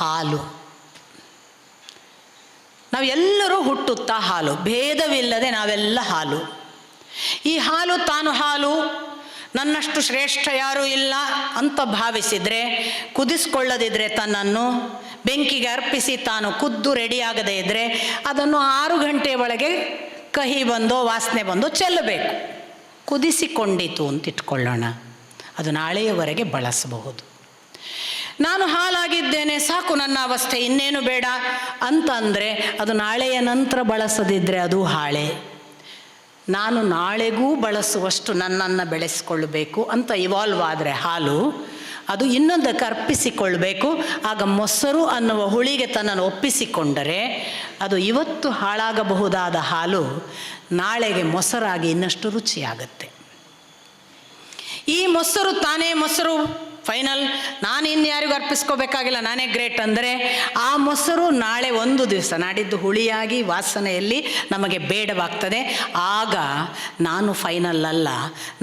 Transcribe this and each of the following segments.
ಹಾಲು. ನಾವೆಲ್ಲರೂ ಹುಟ್ಟುತ್ತಾ ಹಾಲು. ಭೇದವಿಲ್ಲದೆ ನಾವೆಲ್ಲ ಹಾಲು. ಈ ಹಾಲು ತಾನು ಹಾಲು. ನನ್ನಷ್ಟು ಶ್ರೇಷ್ಠ ಯಾರೂ ಇಲ್ಲ ಅಂತ ಭಾವಿಸಿದರೆ, ಕುದಿಸ್ಕೊಳ್ಳದಿದ್ರೆ ತನ್ನನ್ನು, ಬೆಂಕಿಗೆ ಅರ್ಪಿಸಿ ತಾನು ಕುದ್ದು ರೆಡಿಯಾಗದೇ ಇದ್ದರೆ ಅದನ್ನು ಆರು ಗಂಟೆ ಒಳಗೆ ಕಹಿ ಬಂದೋ, ವಾಸನೆ ಬಂದೋ ಚೆಲ್ಲಬೇಕು. ಕುದಿಸಿಕೊಂಡಿತು ಅಂತ ಇಟ್ಕೊಳ್ಳೋಣ. ಅದು ನಾಳೆಯವರೆಗೆ ಬಳಸಬಹುದು. ನಾನು ಹಾಲಾಗಿದ್ದೇನೆ ಸಾಕು ನನ್ನ ಅವಸ್ಥೆ, ಇನ್ನೇನು ಬೇಡ ಅಂತಂದರೆ ಅದು ನಾಳೆಯ ನಂತರ ಬಳಸದಿದ್ದರೆ ಅದು ಹಾಳೆ. ನಾನು ನಾಳೆಗೂ ಬಳಸುವಷ್ಟು ನನ್ನನ್ನು ಬೆಳೆಸ್ಕೊಳ್ಬೇಕು ಅಂತ ಇವಾಲ್ವ್ ಆದರೆ ಹಾಲು, ಅದು ಇನ್ನೊಂದಕ್ಕೆ ಅರ್ಪಿಸಿಕೊಳ್ಬೇಕು ಆಗ ಮೊಸರು ಅನ್ನುವ ಹುಳಿಗೆ ತನ್ನನ್ನು ಒಪ್ಪಿಸಿಕೊಂಡರೆ ಅದು ಇವತ್ತು ಹಾಳಾಗಬಹುದಾದ ಹಾಲು ನಾಳೆಗೆ ಮೊಸರಾಗಿ ಇನ್ನಷ್ಟು ರುಚಿಯಾಗುತ್ತೆ. ಈ ಮೊಸರು ತಾನೇ ಮೊಸರು ಫೈನಲ್ ನಾನು ಇನ್ಯಾರಿಗೂ ಅರ್ಪಿಸ್ಕೋಬೇಕಾಗಿಲ್ಲ, ನಾನೇ ಗ್ರೇಟ್ ಅಂದರೆ, ಆ ಮೊಸರು ನಾಳೆ ಒಂದು ದಿವಸ ನಾಡಿದ್ದು ಹುಳಿಯಾಗಿ ವಾಸನೆಯಲ್ಲಿ ನಮಗೆ ಬೇಡವಾಗ್ತದೆ. ಆಗ ನಾನು ಫೈನಲ್ ಅಲ್ಲ.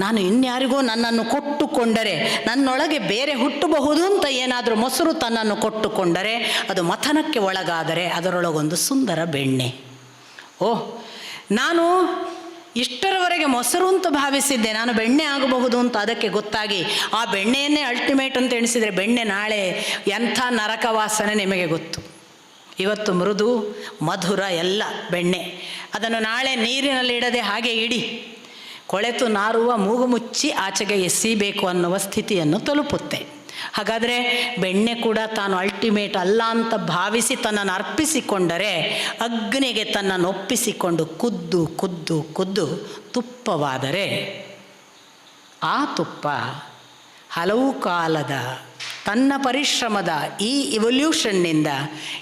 ನಾನು ಇನ್ಯಾರಿಗೂ ನನ್ನನ್ನು ಕೊಟ್ಟುಕೊಂಡರೆ, ನನ್ನೊಳಗೆ ಬೇರೆ ಹುಟ್ಟಬಹುದು ಅಂತ ಏನಾದರೂ ಮೊಸರು ತನ್ನನ್ನು ಕೊಟ್ಟುಕೊಂಡರೆ, ಅದು ಮಥನಕ್ಕೆ ಒಳಗಾದರೆ ಅದರೊಳಗೊಂದು ಸುಂದರ ಬೆಣ್ಣೆ. ಓಹ್, ನಾನು ಇಷ್ಟರವರೆಗೆ ಮೊಸರು ಅಂತ ಭಾವಿಸಿದ್ದೆ. ನಾನು ಬೆಣ್ಣೆ ಆಗಬಹುದು ಅಂತ ಅದಕ್ಕೆ ಗೊತ್ತಾಗಿ, ಆ ಬೆಣ್ಣೆಯನ್ನೇ ಅಲ್ಟಿಮೇಟ್ ಅಂತ ಎಣಿಸಿದರೆ ಬೆಣ್ಣೆ ನಾಳೆ ಎಂಥ ನರಕ ವಾಸನೆ ನಿಮಗೆ ಗೊತ್ತು. ಇವತ್ತು ಮೃದು, ಮಧುರ ಎಲ್ಲ ಬೆಣ್ಣೆ. ಅದನ್ನು ನಾಳೆ ನೀರಿನಲ್ಲಿ ಇಡದೆ ಹಾಗೆ ಇಡಿ. ಕೊಳೆತು ನಾರುವ ಮೂಗು ಮುಚ್ಚಿ ಆಚೆಗೆ ಎಸೀಬೇಕು ಅನ್ನುವ ಸ್ಥಿತಿಯನ್ನು ತಲುಪುತ್ತೆ. ಹಾಗಾದರೆ ಬೆಣ್ಣೆ ಕೂಡ ತಾನು ಅಲ್ಟಿಮೇಟ್ ಅಲ್ಲ ಅಂತ ಭಾವಿಸಿ ತನ್ನನ್ನು ಅರ್ಪಿಸಿಕೊಂಡರೆ ಅಗ್ನಿಗೆ ತನ್ನನ್ನು ಒಪ್ಪಿಸಿಕೊಂಡು ಕುದ್ದು ಕುದ್ದು ಕುದ್ದು ತುಪ್ಪವಾದರೆ ಆ ತುಪ್ಪ ಹಲವು ಕಾಲದ ತನ್ನ ಪರಿಶ್ರಮದ ಈ ಇವಲ್ಯೂಷನ್ನಿಂದ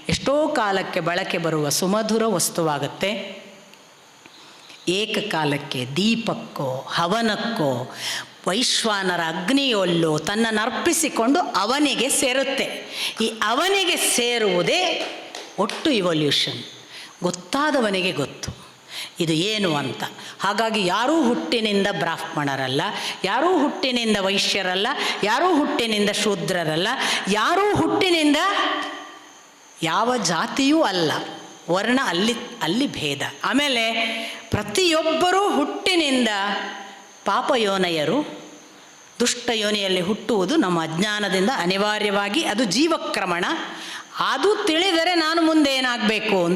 ಎಷ್ಟೋ ಕಾಲಕ್ಕೆ ಬಳಕೆ ಬರುವ ಸುಮಧುರ ವಸ್ತುವಾಗುತ್ತೆ. ಏಕಕಾಲಕ್ಕೆ ದೀಪಕ್ಕೋ ಹವನಕ್ಕೋ ವೈಶ್ವಾನರ ಅಗ್ನಿಯೊಲ್ಲು ತನ್ನನ್ನು ಅರ್ಪಿಸಿಕೊಂಡು ಅವನಿಗೆ ಸೇರುತ್ತೆ. ಈ ಅವನಿಗೆ ಸೇರುವುದೇ ಒಟ್ಟು ಇವಲ್ಯೂಷನ್ ಗೊತ್ತಾದವನಿಗೆ ಗೊತ್ತು. ಇದು ಏನು ಅಂತ. ಹಾಗಾಗಿ ಯಾರೂ ಹುಟ್ಟಿನಿಂದ ಬ್ರಾಹ್ಮಣರಲ್ಲ, ಯಾರೂ ಹುಟ್ಟಿನಿಂದ ವೈಶ್ಯರಲ್ಲ, ಯಾರೂ ಹುಟ್ಟಿನಿಂದ ಶೂದ್ರರಲ್ಲ, ಯಾರೂ ಹುಟ್ಟಿನಿಂದ ಯಾವ ಜಾತಿಯೂ ಅಲ್ಲ. ವರ್ಣ ಅಲ್ಲಿ ಅಲ್ಲಿ ಭೇದ. ಆಮೇಲೆ ಪ್ರತಿಯೊಬ್ಬರೂ ಹುಟ್ಟಿನಿಂದ ಪಾಪಯೋನಯರು ದುಷ್ಟ ಯೋನಿಯಲ್ಲಿ ಹುಟ್ಟುವುದು ನಮ್ಮ ಅಜ್ಞಾನದಿಂದ ಅನಿವಾರ್ಯವಾಗಿ ಅದು ಜೀವಕ್ರಮಣ. ಅದು ತಿಳಿದರೆ ನಾನು ಮುಂದೆ ಏನಾಗಬೇಕು ಅಂತ